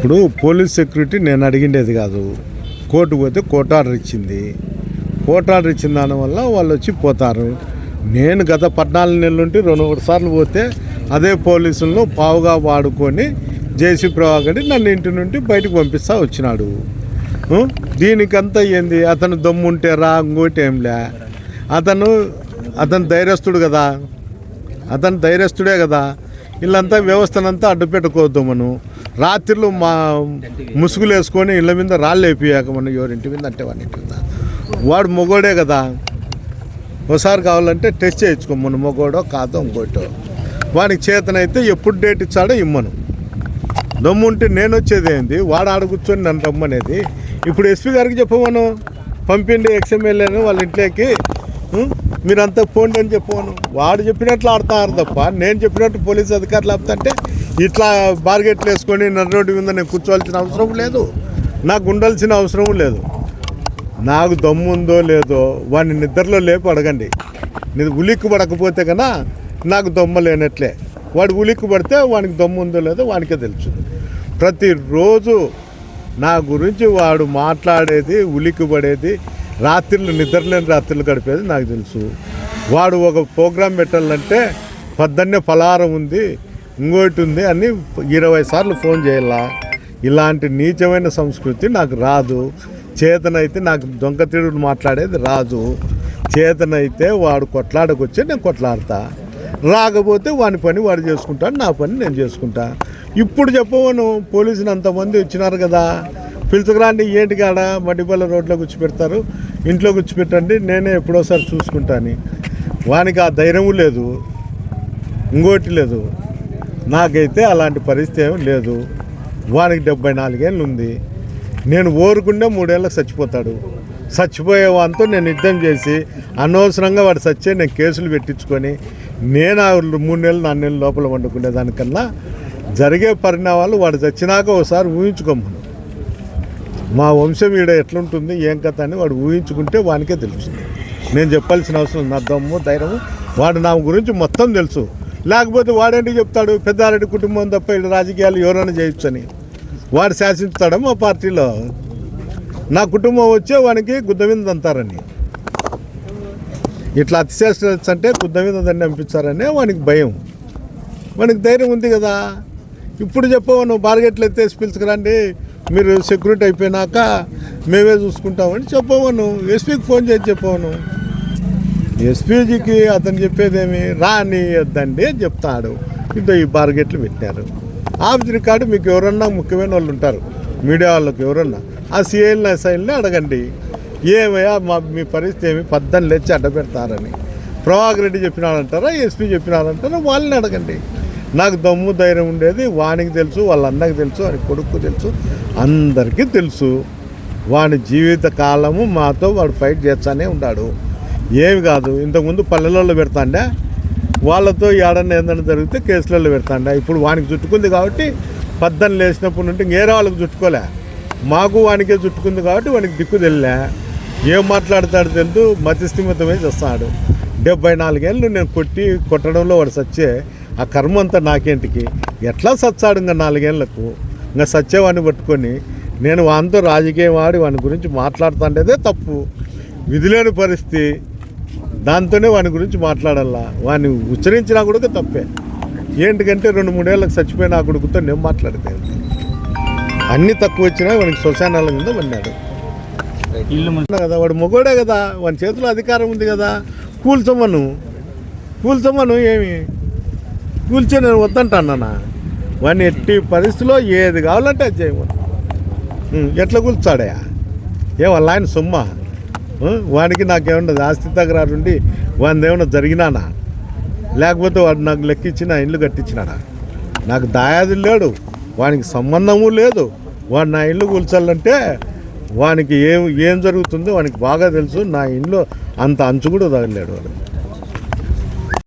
ఇప్పుడు police security నేను అడిగిండేది కాదు. కోర్టు పోతే కోర్టు ఆర్డర్ ఇచ్చింది. కోర్టు ఆర్డర్ ఇచ్చిన దానివల్ల వాళ్ళు వచ్చి పోతారు. నేను గత పద్నాలుగు నెలల నుండి రెండు మూడు సార్లు పోతే అదే పోలీసులను పావుగా వాడుకొని జేసీ ప్రభాకర్ నన్ను ఇంటి నుండి బయటకు పంపిస్తా వచ్చినాడు. దీనికంతా ఏంది? అతను దమ్ముంటే రా ఇంకోటి ఏంలే అతను అతను ధైర్యస్తుడు కదా. అతను ధైర్యస్తుడే కదా. వీళ్ళంతా వ్యవస్థనంతా అడ్డు పెట్టుకోవద్దు మనం. రాత్రిళ్ళు మా ముసుగులు వేసుకొని ఇళ్ళ మీద రాళ్ళు వేపియాక మనం ఎవరింటి మీద అంటే వాడి ఇంటి మీద. వాడు మొగోడే కదా. ఒకసారి కావాలంటే టెస్ట్ చేయించుకో మన మొగోడో కాదో ఇంకోటో. వాడికి చేతనైతే ఎప్పుడు డేట్ ఇచ్చాడో ఇమ్మను. దమ్ముంటే నేను వచ్చేది ఏంది? వాడు ఆడ కూర్చొని నన్ను రమ్మనేది. ఇప్పుడు ఎస్పీ గారికి చెప్పమను పంపిండి ఎక్స్ఎమ్మెల్యేను వాళ్ళ ఇంట్లోకి? మీరంతా పోండి అని చెప్పమను వాడు చెప్పినట్లు ఆడతారు తప్ప నేను చెప్పినట్టు పోలీస్ అధికారులు ఆపుతుంటే ఇట్లా బార్గెట్లు వేసుకొని నన్ను రోడ్డు మీద నేను కూర్చోవాల్సిన అవసరం లేదు. నాకు ఉండాల్సిన అవసరం లేదు. నాకు దమ్ము ఉందో లేదో వాడిని నిద్రలో లేపు అడగండి. నేను ఉలిక్కు పడకపోతే కన్నా నాకు దమ్మ లేనట్లే. వాడు ఉలిక్కు పడితే వానికి దమ్ము ఉందో లేదో వానికే తెలుసు. ప్రతిరోజు నా గురించి వాడు మాట్లాడేది ఉలిక్కు పడేది రాత్రులు నిద్రలేని రాత్రులు గడిపేది నాకు తెలుసు. వాడు ఒక ప్రోగ్రాం పెట్టాలంటే పొద్దున్నే ఫలారం ఉంది. ఇంకోటి ఉంది అని ఇరవై సార్లు ఫోన్ చేయాలా? ఇలాంటి నీచమైన సంస్కృతి నాకు రాదు. చేతనైతే నాకు దొంగతీడు మాట్లాడేది రాదు. చేతనైతే వాడు కొట్లాడకొచ్చి నేను కొట్లాడతా. రాకపోతే వాని పని వాడు చేసుకుంటాడు నా పని నేను చేసుకుంటా. ఇప్పుడు చెప్పవను పోలీసులు అంతమంది వచ్చినారు కదా. పిలుచుకురాండి ఏంటి కాడ? మడ్డిపల్ల రోడ్లో కూర్చోపెడతారు. ఇంట్లో కూర్చోపెట్టండి నేనే ఎప్పుడోసారి చూసుకుంటాను. వానికి ఆ ధైర్యము లేదు. ఇంకోటి లేదు. నాకైతే అలాంటి పరిస్థితి ఏమి లేదు. వానికి డెబ్బై నాలుగేళ్ళు ఉంది నేను ఓరుకుంటే మూడేళ్ళకి చచ్చిపోతాడు. చచ్చిపోయే వాంతో నేను యుద్ధం చేసి అనవసరంగా వాడు చచ్చే నేను కేసులు పెట్టించుకొని నేను ఆ మూడు నెలలు నాలుగు నెలల లోపల వండుకునే దానికన్నా జరిగే పరిణామాలు వాడు చచ్చినాక ఒకసారి ఊహించుకోమను. మా వంశం ఈడ ఎట్లుంటుంది ఏం కథ అని వాడు ఊహించుకుంటే వానికే తెలుస్తుంది. నేను చెప్పాల్సిన అవసరం నా దమ్ము ధైర్యము వాడు నా గురించి మొత్తం తెలుసు. లేకపోతే వాడేంటి చెప్తాడు? పెద్దారెడ్డి కుటుంబం తప్ప వీళ్ళు రాజకీయాలు ఎవరైనా చేయొచ్చని. వాడు శాసించుతాడా మా పార్టీలో? నా కుటుంబం వచ్చే వానికి గుద్దవింద అంటారని ఇట్లా అతిశేష అంటే గుద్ద పంపించారనే వానికి భయం. వానికి ధైర్యం ఉంది కదా. ఇప్పుడు చెప్పవు నువ్వు బార్గెట్లు ఎత్తేసి పిలుచుకురండి మీరు సెక్యూరిటీ అయిపోయినాక మేమే చూసుకుంటామని చెప్పవను ఎస్పీకి ఫోన్ చేసి చెప్పవను ఎస్పీజీకి అతను చెప్పేదేమి రాని వద్దండి అని చెప్తాడు. ఇంత ఈ బార్గెట్లు పెట్టారు. ఆఫీస్ రికార్డు మీకు ఎవరన్నా ముఖ్యమైన వాళ్ళు ఉంటారు. మీడియా వాళ్ళకి ఎవరన్నా. ఆ సీఎల్ని ఎస్ఐల్ని అడగండి. ఏమయ్యా మా మీ పరిస్థితి ఏమి? పద్దని లేచి అడ్డ పెడతారని. ప్రభాకర్ రెడ్డి చెప్పినాడంటారా ఎస్పీ చెప్పినారంటారా వాళ్ళని అడగండి. నాకు దమ్ము ధైర్యం ఉండేది. వానికి తెలుసు వాళ్ళ అన్నకి తెలుసు వాని కొడుకు తెలుసు అందరికీ తెలుసు. వాని జీవిత కాలము మాతో వాడు ఫైట్ చేస్తానే ఉన్నాడు. ఏమి కాదు. ఇంతకుముందు పల్లెలలో పెడతాండే. వాళ్ళతో ఏడన్నా ఏదన్నా జరిగితే కేసులలో పెడతాండే. ఇప్పుడు వానికి చుట్టుకుంది కాబట్టి పద్దను లేచినప్పటి నుండి వేరే వాళ్ళకి చుట్టుకోలే. మాకు వానికే చుట్టుకుంది కాబట్టి వానికి దిక్కు తెలియలే. ఏం మాట్లాడతాడు తెలుసు మతిస్థిమితమే చేస్తాడు. డెబ్బై నాలుగేళ్ళు నేను కొట్టి కొట్టడంలో వాడు సచ్చే ఆ కర్మ అంతా నాకేంటికి? ఎట్లా సచ్చాడు ఇంకా నాలుగేళ్ళకు? ఇంకా సచ్చేవాడిని పట్టుకొని నేను వానితో రాజకీయం ఆడి వాని గురించి మాట్లాడుతుండేదే తప్పు. విధిలేని పరిస్థితి. దాంతోనే వాని గురించి మాట్లాడాలా? వాడిని ఉచ్చరించినా కూడా తప్పే. ఏంటికంటే రెండు మూడేళ్ళకి చచ్చిపోయిన ఆ కొడుకుతో నేను మాట్లాడితే అన్నీ తక్కువ వచ్చినా వానికి శ్మశానాల కింద పడినాడు ఇల్లు కదా వాడు మొగోడే కదా వాని చేతిలో అధికారం ఉంది కదా. కూల్చమను. కూల్చమను ఏమి? కూల్చే నేను వద్దంటానా వాడిని ఎట్టి పరిస్థితిలో ఏది కావాలంటే అది చేయమను. ఎట్లా కూల్చాడయా? ఏ వాళ్ళ ఆయన సొమ్మ. వానికి నాకేమన్నా ఆస్తి తగరారు ఉండి వాడిని ఏమన్నా జరిగినానా? లేకపోతే వాడు నాకు లెక్కించిన ఇల్లు కట్టించినాడా నాకు దాయాది లేడు వానికి సంబంధము లేదు. వాడు నా ఇల్లు కూల్చాలంటే వానికి ఏం ఏం జరుగుతుందో వానికి బాగా తెలుసు. నా ఇల్లు అంత అంచు కూడా తగలేడు వాడు.